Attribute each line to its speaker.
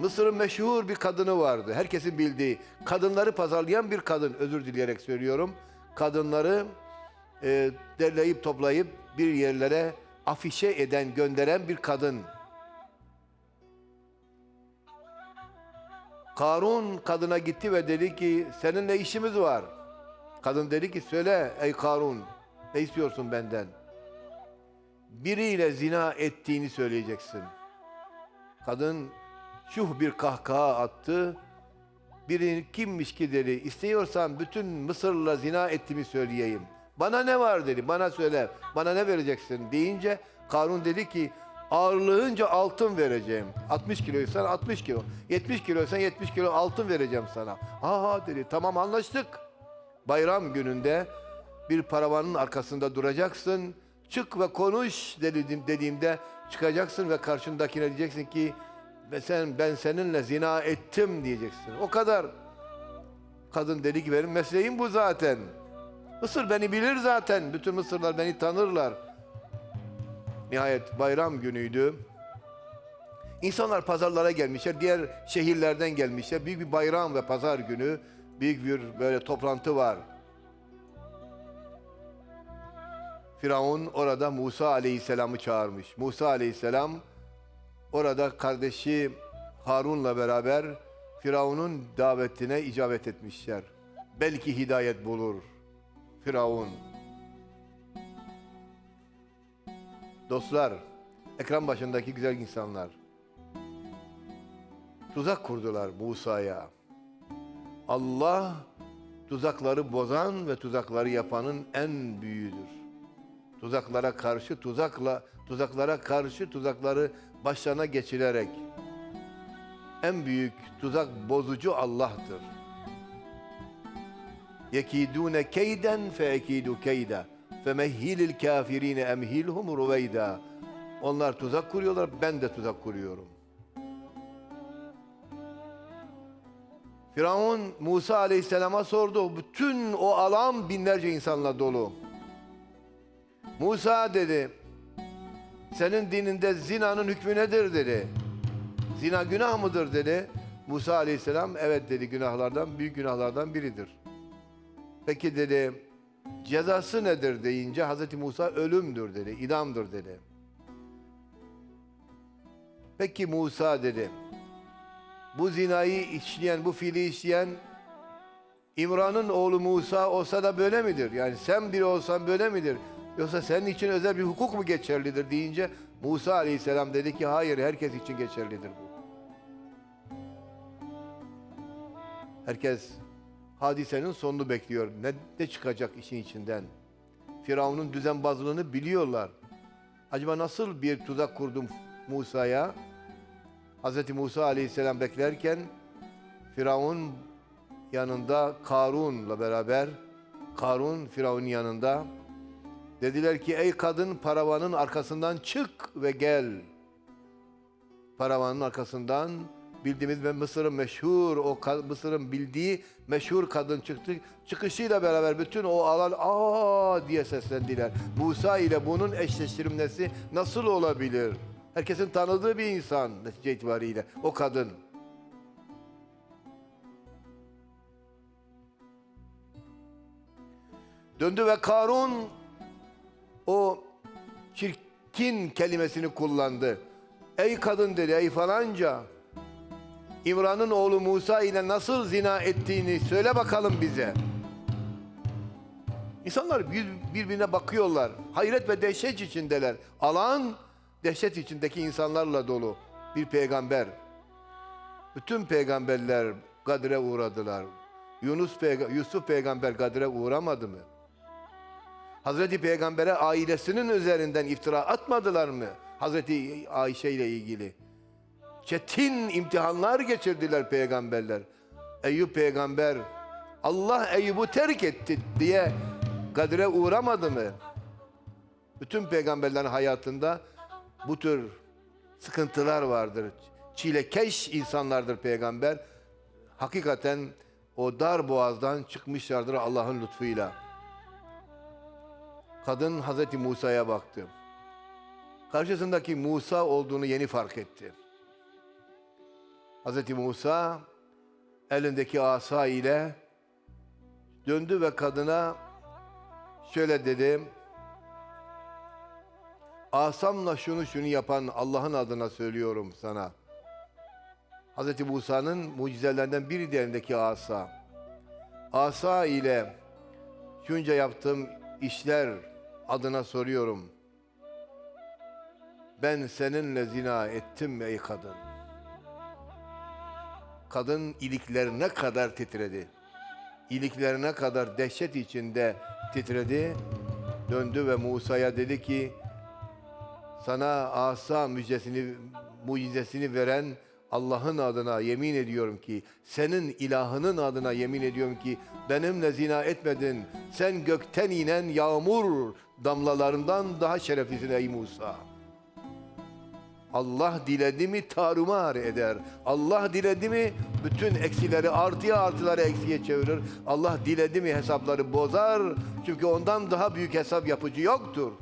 Speaker 1: Mısır'ın meşhur bir kadını vardı. Herkesin bildiği. Kadınları pazarlayan bir kadın. Özür dileyerek söylüyorum. Kadınları e, derleyip toplayıp bir yerlere afişe eden, gönderen bir kadın. Karun kadına gitti ve dedi ki seninle işimiz var. Kadın dedi ki söyle ey Karun ne istiyorsun benden? Biriyle zina ettiğini söyleyeceksin. Kadın şuh bir kahkaha attı. Biri kimmiş ki dedi. İstiyorsan bütün Mısır'la zina ettiğimi söyleyeyim. Bana ne var dedi. Bana söyle. Bana ne vereceksin deyince Karun dedi ki ağırlığınca altın vereceğim. 60 kiloysan 60 kilo. 70 kiloysan 70 kilo altın vereceğim sana. Aha dedi. Tamam anlaştık. Bayram gününde bir paravanın arkasında duracaksın. Çık ve konuş dedim dediğimde çıkacaksın ve karşındakine diyeceksin ki "Ve sen ben seninle zina ettim diyeceksin. O kadar. Kadın dedi ki benim mesleğim bu zaten. Mısır beni bilir zaten. Bütün Mısırlar beni tanırlar. Nihayet bayram günüydü. İnsanlar pazarlara gelmişler. Diğer şehirlerden gelmişler. Büyük bir bayram ve pazar günü. Büyük bir böyle toplantı var. Firavun orada Musa Aleyhisselam'ı çağırmış. Musa Aleyhisselam orada kardeşi Harun'la beraber Firavun'un davetine icabet etmişler. Belki hidayet bulur Firavun. Dostlar, ekran başındaki güzel insanlar. Tuzak kurdular Musa'ya. Allah tuzakları bozan ve tuzakları yapanın en büyüğüdür. Tuzaklara karşı tuzakla tuzaklara karşı tuzakları başlarına geçirerek en büyük tuzak bozucu Allah'tır. Yekidune keyden fe ekidu keyda. Femehhilil kafirine emhilhum ruveyda. Onlar tuzak kuruyorlar, ben de tuzak kuruyorum. Firavun Musa Aleyhisselam'a sordu. Bütün o alan binlerce insanla dolu. Musa dedi, senin dininde zinanın hükmü nedir dedi. Zina günah mıdır dedi. Musa Aleyhisselam evet dedi günahlardan, büyük günahlardan biridir. Peki dedi, cezası nedir deyince Hazreti Musa ölümdür dedi, idamdır dedi. Peki Musa dedi, bu zinayı işleyen, bu fiili işleyen İmran'ın oğlu Musa olsa da böyle midir? Yani sen biri olsan böyle midir? Yoksa senin için özel bir hukuk mu geçerlidir deyince Musa Aleyhisselam dedi ki hayır herkes için geçerlidir bu. Herkes hadisenin sonunu bekliyor. Ne, ne çıkacak işin içinden? Firavun'un düzenbazlığını biliyorlar. Acaba nasıl bir tuzak kurdum Musa'ya? Hz. Musa Aleyhisselam beklerken Firavun yanında Karun'la beraber Karun Firavun'un yanında dediler ki ey kadın paravanın arkasından çık ve gel. Paravanın arkasından bildiğimiz ve Mısır'ın meşhur o Mısır'ın bildiği meşhur kadın çıktı. Çıkışıyla beraber bütün o alan aa diye seslendiler. Musa ile bunun eşleştirilmesi nasıl olabilir? Herkesin tanıdığı bir insan netice itibariyle o kadın. Döndü ve Karun çirkin kelimesini kullandı. Ey kadın dedi, ey falanca. İmran'ın oğlu Musa ile nasıl zina ettiğini söyle bakalım bize. İnsanlar bir, birbirine bakıyorlar. Hayret ve dehşet içindeler. Alan dehşet içindeki insanlarla dolu. Bir peygamber. Bütün peygamberler gadre uğradılar. Yunus peyga- Yusuf peygamber gadre uğramadı mı? Hazreti Peygamber'e ailesinin üzerinden iftira atmadılar mı? Hazreti Ayşe ile ilgili. Çetin imtihanlar geçirdiler peygamberler. Eyüp peygamber Allah Eyüp'ü terk etti diye kadre uğramadı mı? Bütün peygamberlerin hayatında bu tür sıkıntılar vardır. Çilekeş insanlardır peygamber. Hakikaten o dar boğazdan çıkmışlardır Allah'ın lütfuyla. Kadın Hazreti Musa'ya baktı. Karşısındaki Musa olduğunu yeni fark etti. Hz. Musa elindeki asa ile döndü ve kadına şöyle dedi. Asamla şunu şunu yapan Allah'ın adına söylüyorum sana. Hz. Musa'nın mucizelerinden biri de elindeki asa. Asa ile şunca yaptığım işler adına soruyorum. Ben seninle zina ettim ey kadın. Kadın iliklerine kadar titredi. İliklerine kadar dehşet içinde titredi. Döndü ve Musa'ya dedi ki, sana asa müjdesini, mucizesini veren Allah'ın adına yemin ediyorum ki, senin ilahının adına yemin ediyorum ki, benimle zina etmedin. Sen gökten inen yağmur damlalarından daha şereflisin ey Musa. Allah diledi mi tarumar eder. Allah diledi mi bütün eksileri artıya artıları eksiye çevirir. Allah diledi mi hesapları bozar. Çünkü ondan daha büyük hesap yapıcı yoktur.